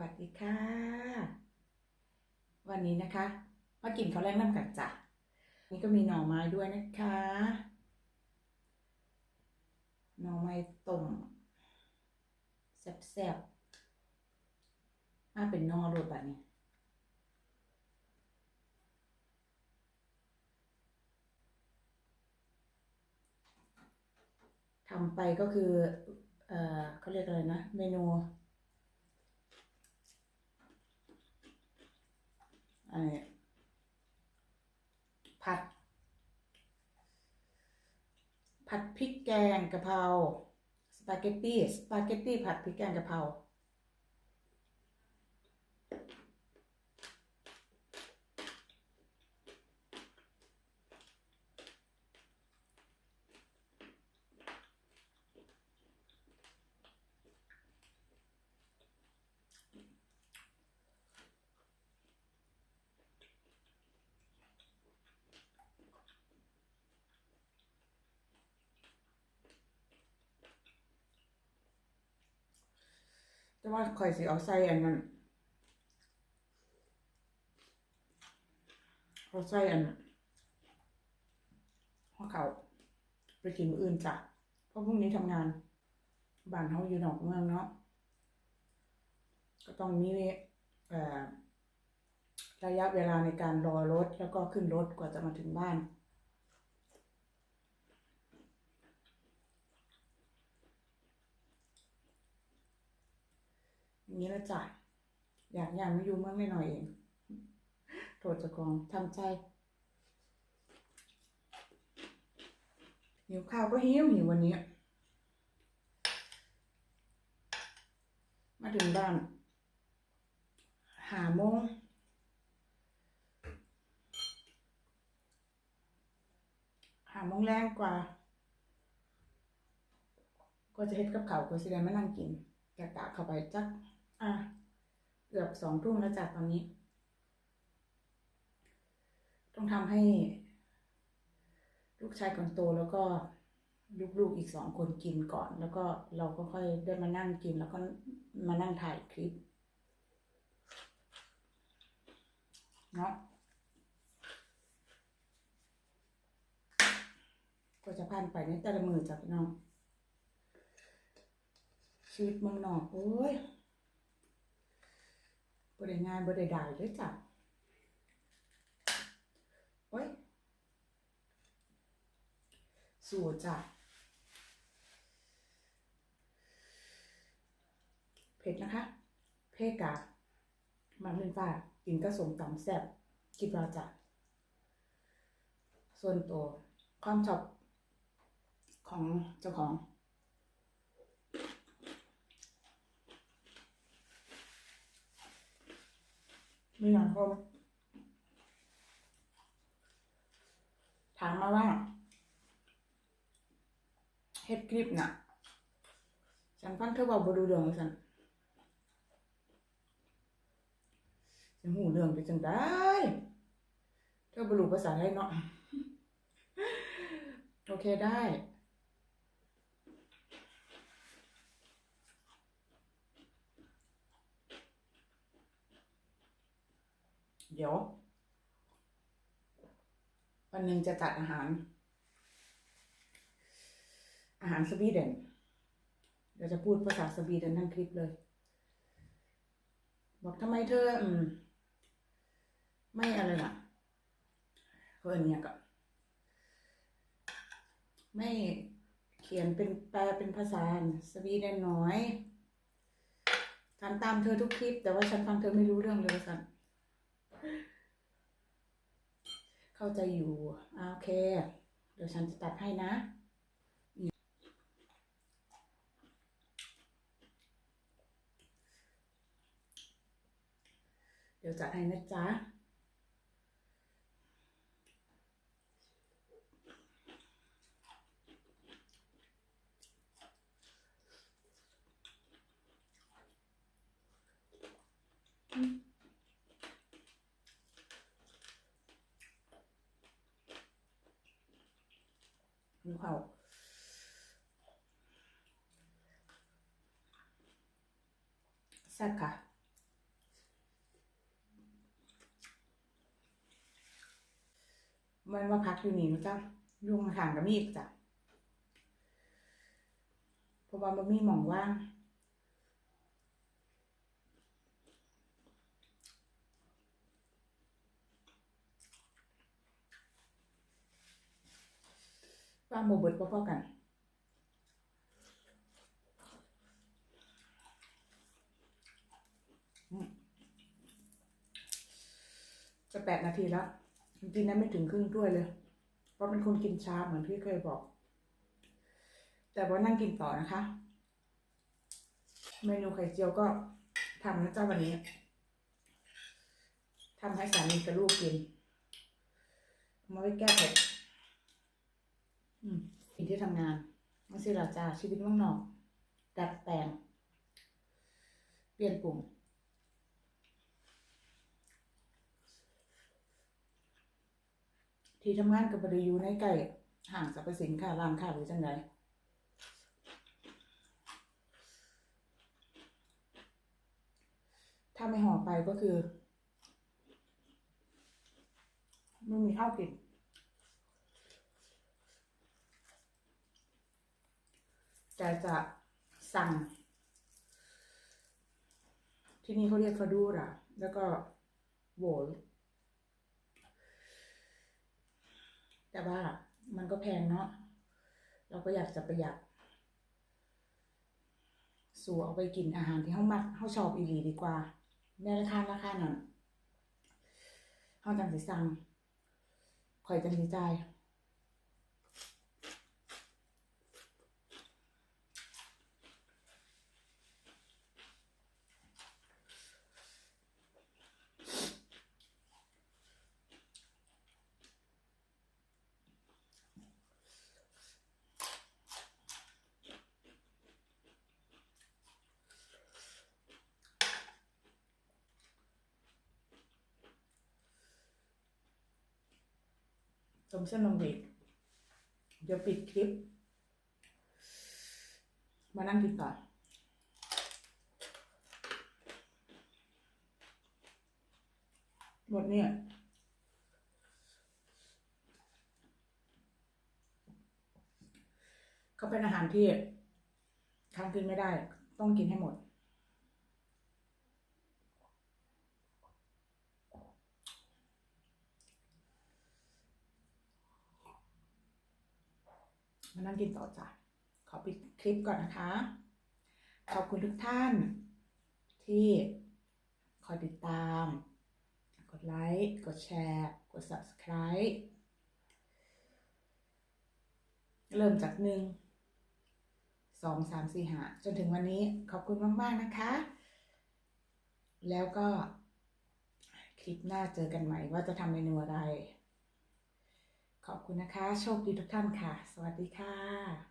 วัสดีค่ะ วันนี้นะคะ มากินข้าวแรงน้ำกัดจ้ะนี่ก็มีหน่อไม้ด้วยนะคะ หน่อไม้ต้มแซ่บๆมาเป็นนอรดแบบนี้ทำไปก็คือ เอ่อเขาเรียกอะไรนะ เมนู อะไรผัด ผัดพริกแกงกะเพราสปาเกตตี้สปาเกตตี้ผัดพริกแกงกะเพรา แต่ว่าข่อยสิเอาใส่อันนั้นเอาใส่อันหัวเขาไปกินมื้ออื่นจ้ะเพราะพรุ่งนี้ทำงานบ้านเขาอยู่นอกเมืองเนาะก็ต้องมีระยะเวลาในการรอรถแล้วก็ขึ้นรถกว่าจะมาถึงบ้าน อย่าง นี้ละจ้ะอยากอยากมาอยู่เมื่อไม่หน่อยเองโทษจะกองทำใจหิวข้าวก็หิวหิววันนี้ มาถึงบ้านหาโมงหาโมงแรงกว่า ก็จะเฮ็ดกับเขาวก็สิได้มานั่งกินกะกะเข้าไปจัก อะเกือบสองทุ่มแล้วจ้ะตอนนี้ ต้องทำให้ ลูกชายคนโตแล้วก็ลูกๆอีกสองคนกินก่อน แล้วก็เราก็ค่อยได้มานั่งกิน แล้วก็มานั่งถ่ายคลิปเนาะก็จะผ่านไปในแต่ละมือจ้ะพี่น้องชีวิตเมืองนอกโอ้ย บ่ได้งานบ่ได้ได้เลยจ้ะโอ้ยสู้จ้ะเผ็ดนะคะ เผ็ดกะมันเป็นฟ้ากินก็สมตำแซ่บคิดว่าจ้ะส่วนตัวความชอบของเจ้าของ มีหลายคนถามมาว่าเฮ็ดคลิปน่ะฉันฟังเธอบอกบดูเรื่องฉันฉันหูเรื่องไปจังได้ เธอบรูภาษาไทยเนาะ โอเคได้ เดี๋ยว วันหนึ่งจะจัดอาหาร อาหารสวีเดนเดี๋ยวจะพูดภาษาสวีเดนทั้งคลิปเลย บอกทำไมเธออืมไม่อะไรล่ะเขาเอินเนี่ยก็ไม่เขียนเป็นแปลเป็นภาษาสวีเดนน้อยทำตามเธอทุกคลิป แต่ว่าฉันฟังเธอไม่รู้เรื่องเลยสัน เข้าใจอยู่อ่าโอเค เดี๋ยวฉันจะตัดให้นะเดี๋ยวจัดให้นะจ๊ะ เขาสักค่ะมันมาพักอยู่นี่นะจ๊ะยุงห่างกับมีอีกจ้ะเพราะว่ามันมีหมองว่าง ว่างโมเบิดพอๆกันจะแปดนาทีแล้ว จริงๆนะไม่ถึงครึ่งถ้วยเลย เพราะเป็นคนกินช้าเหมือนที่เคยบอก แต่ว่านั่งกินต่อนะคะ เมนูไข่เจียวก็ทำนะเจ้าวันนี้ทำให้สามีกับลูกกิน มาไว้แก้เผ็ด อืมกินที่ทำงานมาสิลาจ้าชีวิตว่างนอกดัดแปลง เปลี่ยนปุ่มที่ทำงานกับบริยูในใกล้ห้างสรรพสินค้าร้านค้าหรือจังไดถ้าไม่ห่อไปก็คือไม่มีข้าวกิน แต่จะสั่ง ที่นี่เขาเรียกฟาดูระแล้วก็โวลแต่ว่ามันก็แพงเนาะเราก็อยากจะประหยัด สู่เอาไปกินอาหารที่เขามักเขาชอบอีหลีดีกว่าในราคาราคาหนั้นเขาจังสิสั่งข่อยจังสิจ่าย สมเส้นนมเด็กเดี๋ยวปิดคลิป มานั่งกินต่อหมดเนี่ยเขาเป็นอาหารที่ค้างกินไม่ได้ ต้องกินให้หมด มานั่งกินต่อจ้ะขอปิดคลิปก่อนนะคะ ขอบคุณทุกท่าน ที่คอยติดตาม กดไลค์ กดแชร์ กด subscribe เริ่มจากหนึ่งสองสามสี่ห้าจนถึงวันนี้ขอบคุณมาก ๆ นะคะ แล้วก็คลิปหน้าเจอกันใหม่ว่าจะทำเมนูอะไร ขอบคุณนะคะ โชคดีทุกท่านค่ะ สวัสดีค่ะ